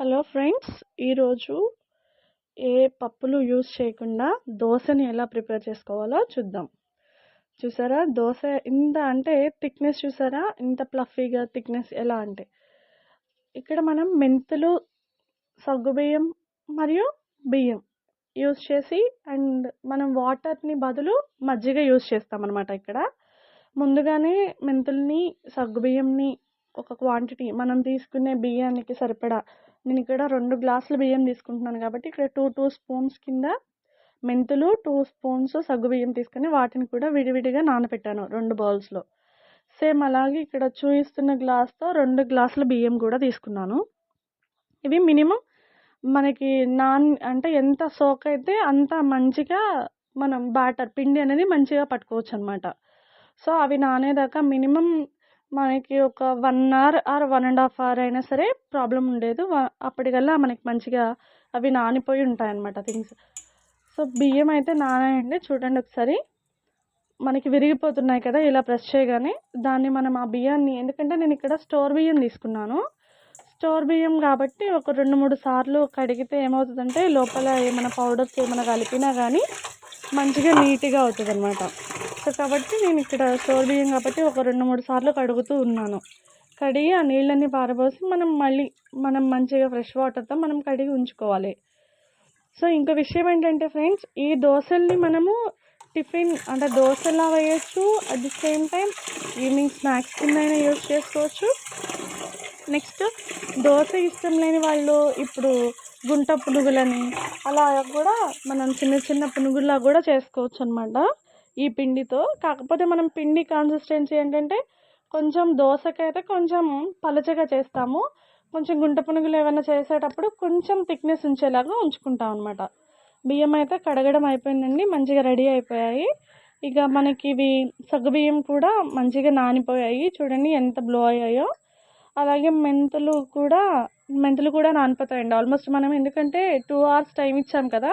Hello friends ఈరోజు ఏ పప్పులు use చేయకుండా దోశని ఎలా ప్రిపేర్ చేసుకోవాలో చూద్దాం. చూసారా? దోశ ఇంత అంటే థిక్నెస్ చూసారా? ఇంత ప్లఫీగా థిక్నెస్ ఎలా అంటే? ఇక్కడ మనం మెంతులు సగ్గుబియ్యం మరియు బియ్యం యూస్ చేసి అండ్ మనం వాటర్ని బదులు మజ్జిగ యూస్ చేస్తామన్నమాట ఇక్కడ. ముందుగానే మెంతుల్ని సగ్గుబియ్యంని ఒక క్వాంటిటీ మనం తీసుకునే బియ్యానికి సరిపడా నేను ఇక్కడ రెండు గ్లాసుల బియ్యం తీసుకుంటున్నాను కాబట్టి ఇక్కడ టూ టూ స్పూన్స్ కింద మెంతులు టూ స్పూన్స్ సగ్గు బియ్యం తీసుకొని వాటిని కూడా విడివిడిగా నానబెట్టాను రెండు బౌల్స్లో సేమ్ అలాగే ఇక్కడ చూపిస్తున్న గ్లాస్తో రెండు గ్లాసుల బియ్యం కూడా తీసుకున్నాను. ఇవి మినిమం మనకి నాన్ అంటే ఎంత సోక్ అయితే అంత మంచిగా మనం బ్యాటర్ పిండి అనేది మంచిగా పట్టుకోవచ్చు అనమాట సో అవి నానేదాకా మినిమం మనకి ఒక one hour or one and half hour అయినా సరే ప్రాబ్లం ఉండేది. అప్పటికల్లా మనకి మంచిగా అవి నానిపోయి ఉంటాయి అన్నమాట థింగ్స్ సో బియ్యం అయితే నానాయండి. చూడండి ఒకసారి. మనకి విరిగిపోతున్నాయి కదా ఇలా ప్రెస్ చేయగానే దాన్ని మనం ఆ బియ్యాన్ని ఎందుకంటే నేను ఇక్కడ స్టోర్ బియ్యం తీసుకున్నాను. స్టోర్ బియ్యం కాబట్టి ఒక రెండు మూడు సార్లు కడిగితే ఏమవుతుందంటే లోపల ఏమైనా పౌడర్స్ ఏమైనా కలిపినా కానీ మంచిగా నీట్గా అవుతుంది అనమాట సో కాబట్టి నేను ఇక్కడ స్టోర్ బియ్యం కాబట్టి ఒక రెండు మూడు సార్లు కడుగుతూ ఉన్నాను. కడిగి ఆ నీళ్ళని పారబోసి మనం మళ్ళీ మనం మంచిగా ఫ్రెష్ వాటర్తో మనం కడిగి ఉంచుకోవాలి. సో ఇంకో విషయం ఏంటంటే ఫ్రెండ్స్ ఈ దోశల్ని మనము టిఫిన్ అంటే దోశలా వేయచ్చు at the same time evening snacks కింద అయినా యూజ్ చేసుకోవచ్చు. నెక్స్ట్ దోశ ఇష్టం లేని వాళ్ళు ఇప్పుడు గుంట పునుగులని అలా కూడా మనం చిన్న చిన్న పునుగులా కూడా చేసుకోవచ్చు అనమాట ఈ పిండితో. కాకపోతే మనం పిండి కన్సిస్టెన్సీ ఏంటంటే కొంచెం దోశకైతే కొంచెం పలచగా చేస్తాము. కొంచెం గుంట పునుగులు ఏమైనా చేసేటప్పుడు కొంచెం థిక్నెస్ ఉంచేలాగా ఉంచుకుంటాం అనమాట బియ్యం అయితే కడగడం అయిపోయిందండి మంచిగా రెడీ అయిపోయాయి. ఇక మనకి ఇవి సగ్గుబియ్యం కూడా మంచిగా నానిపోయాయి. చూడండి ఎంత బ్లో అయ్యాయో. అలాగే మెంతులు కూడా మెంతులు కూడా నానిపోతాయండి. ఆల్మోస్ట్ మనం ఎందుకంటే టూ అవర్స్ టైం ఇచ్చాం కదా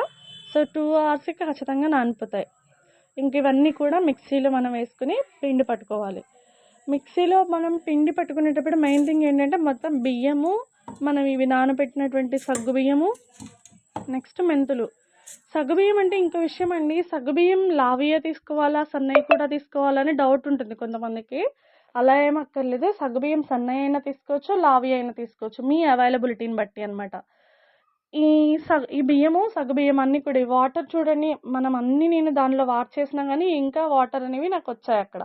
సో టూ అవర్స్కి ఖచ్చితంగా నానిపోతాయి. ఇంక ఇవన్నీ కూడా మిక్సీలో మనం వేసుకుని పిండి పట్టుకోవాలి. మిక్సీలో మనం పిండి పట్టుకునేటప్పుడు మెయిన్ థింగ్ ఏంటంటే మొత్తం బియ్యము మనం ఇవి నానబెట్టినటువంటి సగ్గు బియ్యము నెక్స్ట్ మెంతులు. సగ్గుబియ్యం అంటే ఇంకో విషయం అండి. సగ్గుబియ్యం లావియా తీసుకోవాలా సన్నయ్య కూడా తీసుకోవాలని డౌట్ ఉంటుంది కొంతమందికి. అలా ఏం అక్కర్లేదు సగ్గుబియ్యం సన్నయ్య అయినా తీసుకోవచ్చు లావి అయినా తీసుకోవచ్చు. మీ అవైలబిలిటీని బట్టి అనమాట ఈ సగ్ ఈ బియ్యము సగ్గుబియ్యం అన్నీ కూడా వాటర్ చూడండి మనం అన్నీ నేను దానిలో వాష్ చేసినా కానీ ఇంకా వాటర్ అనేవి నాకు వచ్చాయి అక్కడ.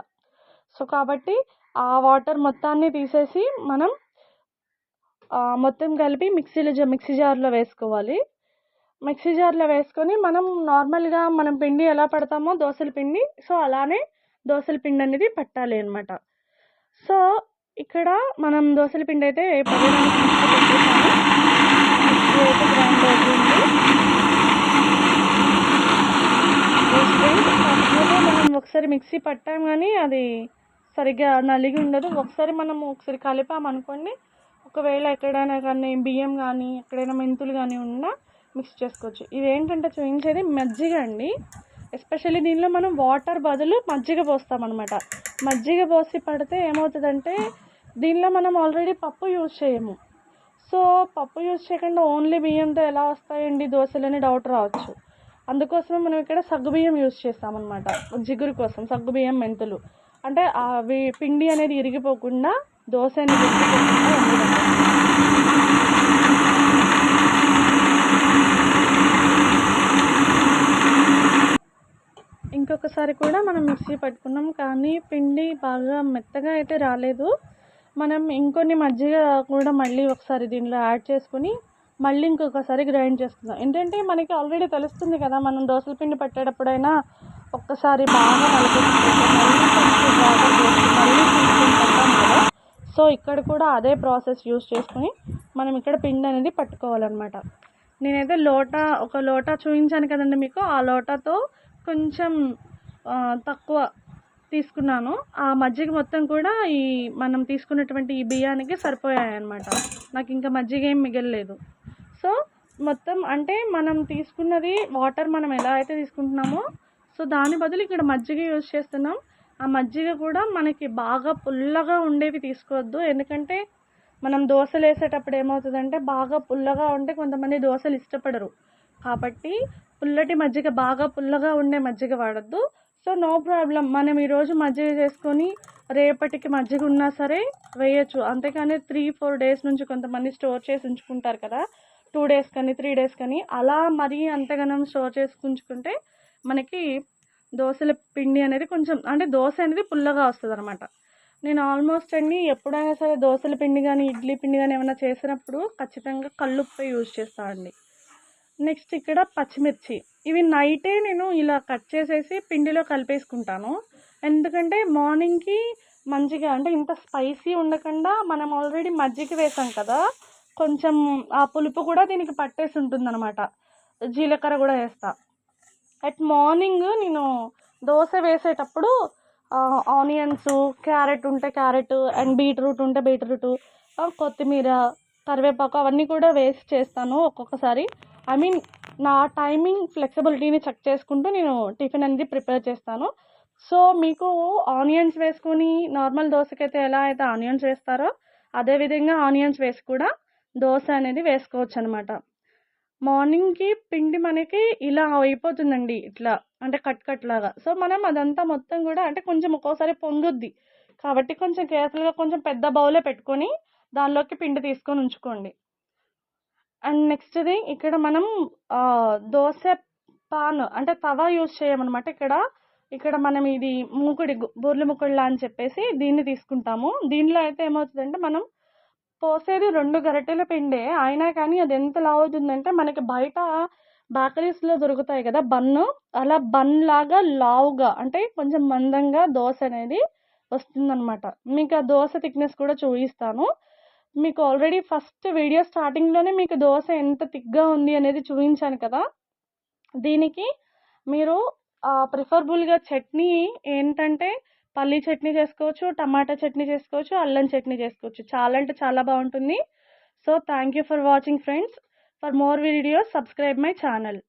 సో కాబట్టి ఆ వాటర్ మొత్తాన్ని తీసేసి మనం మొత్తం కలిపి మిక్సీలో మిక్సీ జార్లో వేసుకోవాలి. మిక్సీ జార్లో వేసుకొని మనం నార్మల్గా మనం పిండి ఎలా పడతామో దోశల పిండి సో అలానే దోశల పిండి అనేది పట్టాలి అనమాట సో ఇక్కడ మనం దోశల పిండి అయితే పదిహేను అవుతుంది మనం ఒకసారి మిక్సీ పట్టాం కానీ అది సరిగ్గా నలిగి ఉండదు. ఒకసారి మనం ఒకసారి కలిపామనుకోండి ఒకవేళ ఎక్కడైనా కానీ బియ్యం కానీ ఎక్కడైనా మెంతులు కానీ ఉన్నా మిక్స్ చేసుకోవచ్చు. ఇదేంటంటే చూపించేది మజ్జిగ అండి. ఎస్పెషల్లీ దీనిలో మనం వాటర్ బదులు మజ్జిగ పోస్తామన్నమాట. మజ్జిగ పోసి పడితే ఏమవుతుందంటే దీనిలో మనం ఆల్రెడీ పప్పు యూజ్ చేయము. సో పప్పు యూజ్ చేయకుండా ఓన్లీ బియ్యంతో ఎలా వస్తాయండి దోశలు అని డౌట్ రావచ్చు. అందుకోసమే మనం ఇక్కడ సగ్గుబియ్యం యూజ్ చేస్తామన్నమాట. జిగురు కోసం సగ్గుబియ్యం మెంతులు. అంటే అవి పిండి అనేది ఇరిగిపోకుండా దోశ అనేది ఇరిగిపోకుండా ఉండడం ఇంకొకసారి కూడా మనం మిక్సీ పట్టుకున్నాం. కానీ పిండి బాగా మెత్తగా అయితే రాలేదు. మనం ఇంకొన్ని మజ్జిగ కూడా మళ్ళీ ఒకసారి దీనిలో యాడ్ చేసుకుని మళ్ళీ ఇంకొకసారి గ్రైండ్ చేసుకుందాం. ఏంటంటే మనకి ఆల్రెడీ తెలుస్తుంది కదా మనం దోశల పిండి పట్టేటప్పుడైనా ఒక్కసారి బాగా మళ్ళీ కదా సో ఇక్కడ కూడా అదే ప్రాసెస్ యూస్ చేసుకుని మనం ఇక్కడ పిండి అనేది పట్టుకోవాలన్నమాట. నేనైతే లోటా ఒక లోటా చూపించాను కదండి మీకు. ఆ లోటాతో కొంచెం తక్కువ తీసుకున్నాను. ఆ మజ్జిగ మొత్తం కూడా ఈ మనం తీసుకున్నటువంటి ఈ బియ్యానికి సరిపోయాయి అనమాట నాకు ఇంకా మజ్జిగ ఏం మిగలలేదు. సో మొత్తం అంటే మనం తీసుకున్నది వాటర్ మనం ఎలా అయితే తీసుకుంటున్నామో సో దాని బదులు ఇక్కడ మజ్జిగ యూజ్ చేస్తున్నాం. ఆ మజ్జిగ కూడా మనకి బాగా పుల్లగా ఉండేవి తీసుకోవద్దు. ఎందుకంటే మనం దోశలు వేసేటప్పుడు ఏమవుతుందంటే బాగా పుల్లగా ఉంటే కొంతమంది దోశలు ఇష్టపడరు. కాబట్టి పుల్లటి మజ్జిగ బాగా పుల్లగా ఉండే మజ్జిగ వాడద్దు. సో నో ప్రాబ్లం మనం ఈరోజు మజ్జిగ చేసుకొని రేపటికి మజ్జిగ ఉన్నా సరే వేయచ్చు. అంతేకాని త్రీ ఫోర్ డేస్ నుంచి కొంతమంది స్టోర్ చేసి ఉంచుకుంటారు కదా. టూ డేస్ కానీ త్రీ డేస్ కానీ అలా మరీ అంతగానం స్టోర్ చేసి ఉంచుకుంటే మనకి దోశల పిండి అనేది కొంచెం అంటే దోశ అనేది పుల్లగా వస్తుంది అనమాట నేను ఆల్మోస్ట్ అండి ఎప్పుడైనా సరే దోశల పిండి కానీ ఇడ్లీ పిండి కానీ ఏమైనా చేసినప్పుడు ఖచ్చితంగా కల్లుప్పే యూజ్ చేస్తాను అండి. నెక్స్ట్ ఇక్కడ పచ్చిమిర్చి. ఇవి నైటే నేను ఇలా కట్ చేసేసి పిండిలో కలిపేసుకుంటాను. ఎందుకంటే మార్నింగ్కి మంచిగా అంటే ఇంత స్పైసీ ఉండకుండా మనం ఆల్రెడీ మజ్జిగ వేసాం కదా కొంచెం ఆ పులుపు కూడా దీనికి పట్టేసి ఉంటుంది అనమాట జీలకర్ర కూడా వేస్తా. అట్ మార్నింగ్ నేను దోశ వేసేటప్పుడు ఆనియన్స్ క్యారెట్ ఉంటే క్యారెట్ అండ్ బీట్రూట్ ఉంటే బీట్రూట్ కొత్తిమీర కరివేపాకు అవన్నీ కూడా వేసి చేస్తాను ఒక్కొక్కసారి. ఐ మీన్ నా టైమింగ్ ఫ్లెక్సిబిలిటీని చెక్ చేసుకుంటూ నేను టిఫిన్ అనేది ప్రిపేర్ చేస్తాను. సో మీకు ఆనియన్స్ వేసుకొని నార్మల్ దోశకైతే ఎలా అయితే ఆనియన్స్ వేస్తారో అదేవిధంగా ఆనియన్స్ వేసి కూడా దోశ అనేది వేసుకోవచ్చు అనమాట మార్నింగ్కి పిండి మనకి ఇలా అయిపోతుందండి ఇట్లా అంటే కట్ కట్ లాగా. సో మనం అదంతా మొత్తం కూడా అంటే కొంచెం ఒక్కోసారి పొంగుద్ది. కాబట్టి కొంచెం కేర్ఫుల్గా కొంచెం పెద్ద బౌలే పెట్టుకొని దానిలోకి పిండి తీసుకొని ఉంచుకోండి. అండ్ నెక్స్ట్ది ఇక్కడ మనం దోశ పాన్ అంటే తవా యూజ్ చేయమన్నమాట. ఇక్కడ ఇక్కడ మనం ఇది మూకుడి బూర్ల ముకుడిలా అని చెప్పేసి దీన్ని తీసుకుంటాము. దీనిలో అయితే ఏమవుతుందంటే మనం పోసేది రెండు గరిటెల పిండే అయినా కానీ అది ఎంత లావు అవుతుందంటే మనకి బయట బేకరీస్లో దొరుకుతాయి కదా బన్ను అలా బన్ లాగా లావుగా అంటే కొంచెం మందంగా దోశ అనేది వస్తుందన్నమాట. మీకు ఆ దోశ థిక్నెస్ కూడా చూపిస్తాను. మీకు ఆల్రెడీ ఫస్ట్ వీడియో స్టార్టింగ్లోనే మీకు దోశ ఎంత థిక్గా ఉంది అనేది చూపించాను కదా. దీనికి మీరు ప్రిఫరబుల్గా చట్నీ ఏంటంటే పల్లీ చట్నీ చేసుకోవచ్చు టమాటా చట్నీ చేసుకోవచ్చు అల్లం చట్నీ చేసుకోవచ్చు. చాలా అంటే చాలా బాగుంటుంది. So thank you for watching friends for more videos subscribe my channel